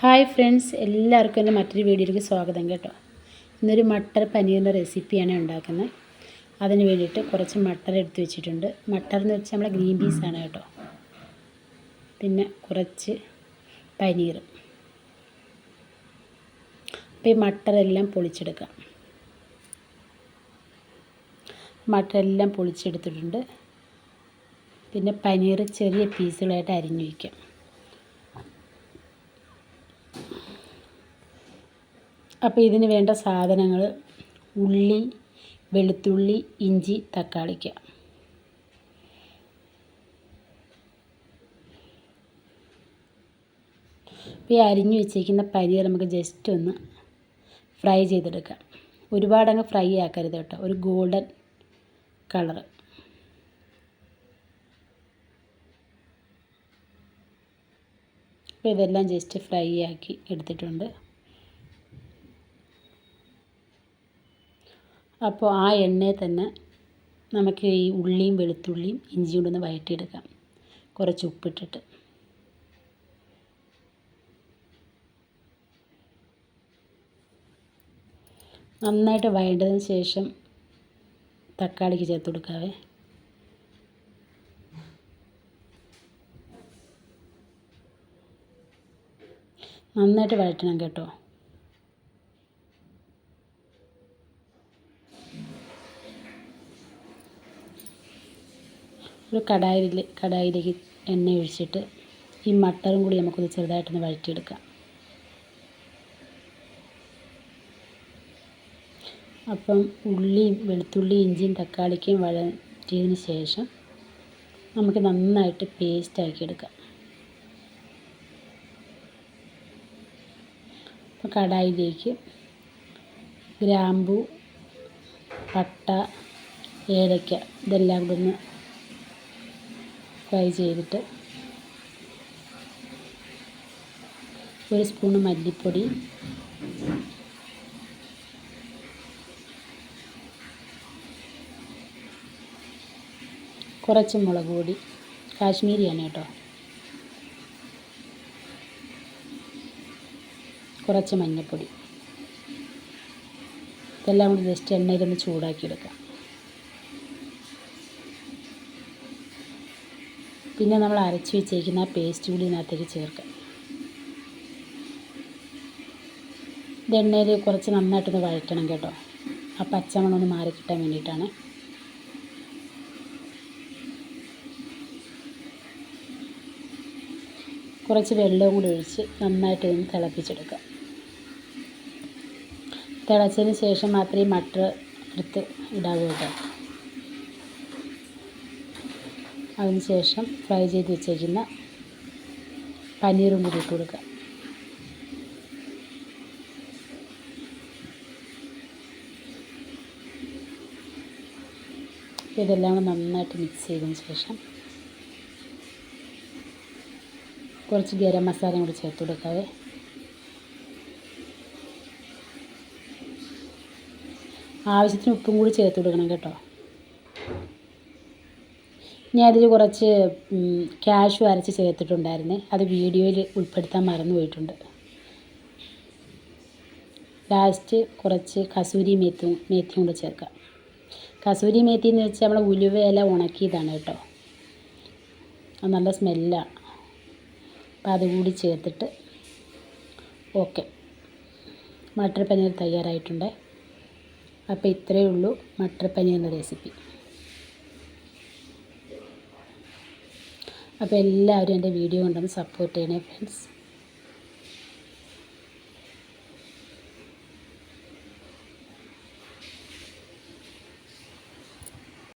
Hi friends എല്ലാവർക്കും എന്റെ മറ്റൊരു വീഡിയോയിലേക്ക് സ്വാഗതം കേട്ടോ. ഇന്നൊരു മട്ടർ പനീറിന്റെ റെസിപ്പിയാണ് ഉണ്ടാക്കുന്നത്. അതിന് വേണ്ടിയിട്ട് കുറച്ച് മട്ടർ എടുത്ത് വെച്ചിട്ടുണ്ട്. മട്ടർ എന്ന് വെച്ചാൽ നമ്മളെ ഗ്രീൻ പീസാണ് കേട്ടോ. പിന്നെ കുറച്ച് പനീർ. അപ്പോൾ ഈ മട്ടറെല്ലാം പൊളിച്ചെടുക്കാം. മട്ടറെല്ലാം പൊളിച്ചെടുത്തിട്ടുണ്ട്. പിന്നെ പനീർ ചെറിയ പീസുകളായിട്ട് അരിഞ്ഞു വയ്ക്കാം. അപ്പോൾ ഇതിന് വേണ്ട സാധനങ്ങൾ ഉള്ളി വെളുത്തുള്ളി ഇഞ്ചി തക്കാളിക്ക. ഈ അരിഞ്ഞു വെച്ചേക്കുന്ന പരിയെ നമുക്ക് ജസ്റ്റ് ഒന്ന് ഫ്രൈ ചെയ്തെടുക്കാം. ഒരുപാടങ്ങ് ഫ്രൈ ആക്കരുത് കേട്ടോ. ഒരു ഗോൾഡൻ കളർ അപ്പോൾ ഇതെല്ലാം ജസ്റ്റ് ഫ്രൈ ആക്കി എടുത്തിട്ടുണ്ട്. അപ്പോൾ ആ എണ്ണയിൽ തന്നെ നമുക്ക് ഈ ഉള്ളിയും വെളുത്തുള്ളിയും ഇഞ്ചിയും കൊണ്ടൊന്ന് വഴറ്റിയെടുക്കാം. കുറച്ച് ഉപ്പിട്ടിട്ട്. നന്നായിട്ട് വഴണ്ടതിന് ശേഷം തക്കാളിക്ക് ചേർത്ത് കൊടുക്കാവേ. നന്നായിട്ട് വഴറ്റണം കേട്ടോ. ഒരു കടായിൽ കടായിലേക്ക് എണ്ണ ഒഴിച്ചിട്ട് ഈ മട്ടറും കൂടി നമുക്കൊന്ന് ചെറുതായിട്ടൊന്ന് വഴറ്റിയെടുക്കാം. അപ്പം ഉള്ളിയും വെളുത്തുള്ളിയും ഇഞ്ചിയും തക്കാളിക്കും വഴറ്റിയതിന് ശേഷം നമുക്ക് നന്നായിട്ട് പേസ്റ്റ് ആക്കിയെടുക്കാം. അപ്പോൾ കടായിലേക്ക് ഗ്രാമ്പു പട്ട ഏലക്ക ഇതെല്ലാം കൂടെ ഒന്ന് ഫ്രൈ ചെയ്തിട്ട് ഒരു സ്പൂണ് മല്ലിപ്പൊടി കുറച്ച് മുളക് പൊടി കാശ്മീരിയാണ് കേട്ടോ. കുറച്ച് മഞ്ഞൾപ്പൊടി ഇതെല്ലാം കൂടി ജസ്റ്റ് എണ്ണയിലൊന്ന് ചൂടാക്കിയെടുക്കാം. പിന്നെ നമ്മൾ അരച്ച് വെച്ചേക്കുന്ന പേസ്റ്റ് കൂടി ഇതിനകത്തേക്ക് ചേർക്കാം. ഇത് എണ്ണയിൽ കുറച്ച് നന്നായിട്ടൊന്ന് വഴറ്റണം കേട്ടോ. ആ പച്ചമണം ഒന്ന് മാറി കിട്ടാൻ വേണ്ടിയിട്ടാണ്. കുറച്ച് വെള്ളവും കൂടി ഒഴിച്ച് നന്നായിട്ട് ഇതൊന്ന് തിളപ്പിച്ചെടുക്കാം. തിളച്ചതിന് ശേഷം മാത്രമേ മട്ടർ എടുത്ത് ഇടാവൂ കേട്ടോ. അതിന് ശേഷം ഫ്രൈ ചെയ്ത് വെച്ചേക്കുന്ന പനീറും കൂടി ഇട്ട് കൊടുക്കുക ഇതെല്ലാം കൂടെ നന്നായിട്ട് മിക്സ് ചെയ്തതിന് ശേഷം കുറച്ച് ഗരം മസാലയും കൂടി ചേർത്ത് കൊടുക്കാവേ. ആവശ്യത്തിന് ഉപ്പും കൂടി ചേർത്ത് കൊടുക്കണം കേട്ടോ. ഞാൻ അതിൽ കുറച്ച് ക്യാഷ് അരച്ച് ചേർത്തിട്ടുണ്ടായിരുന്നേ. അത് വീഡിയോയിൽ ഉൾപ്പെടുത്താൻ മറന്നുപോയിട്ടുണ്ട് ലാസ്റ്റ് കുറച്ച് കസൂരി മേത്തും മേത്തിയും കൂടെ ചേർക്കാം. കസൂരി മേത്തി എന്ന് വെച്ചാൽ നമ്മൾ ഉലുവയില ഉണക്കിയതാണ് കേട്ടോ. അത് നല്ല സ്മെല്ലാണ് അപ്പോൾ അതുകൂടി ചേർത്തിട്ട് ഓക്കെ. മട്ടർ പനീർ തയ്യാറായിട്ടുണ്ട്. അപ്പോൾ ഇത്രയേ ഉള്ളൂ മട്ടർ പനീറിന്റെ റെസിപ്പി. അപ്പോൾ എല്ലാവരും എന്റെ വീഡിയോ കൊണ്ടൊന്ന് സപ്പോർട്ട് ചെയ്യണേ ഫ്രണ്ട്സ്